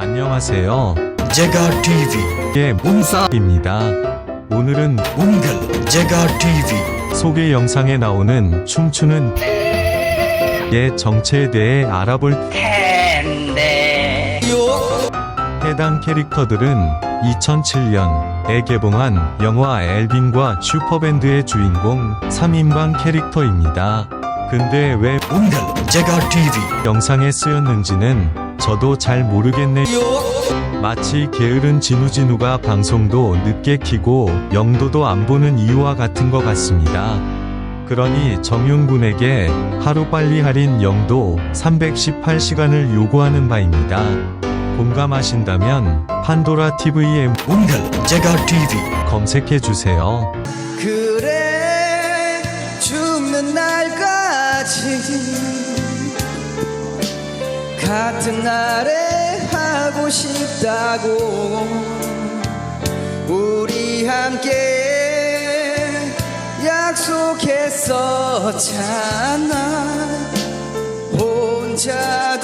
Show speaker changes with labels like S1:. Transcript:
S1: 안녕하세요.
S2: 제가 TV
S1: 예, 문사입니다. 오늘은
S2: 웅글 제가 TV
S1: 소개 영상에 나오는 춤추는 의 정체에 대해 알아볼 텐데 해당 캐릭터들은 2007년에 개봉한 영화 엘빈과 슈퍼밴드의 주인공 3인방 캐릭터입니다. 근데 왜
S2: 웅글 제가 TV
S1: 영상에 쓰였는지는 저도 잘 모르겠네요. 마치 게으른 진우진우가 방송도 늦게 키고 영도도 안 보는 이유와 같은 것 같습니다. 그러니 정윤군에게 하루빨리 할인 영도 318시간을 요구하는 바입니다. 공감하신다면 판도라 TV에
S2: 웅글 제가 TV
S1: 검색해 주세요.
S3: 그래 죽는 날까지 같은 날에 하고 싶다고 우리 함께 약속했었잖아. 혼자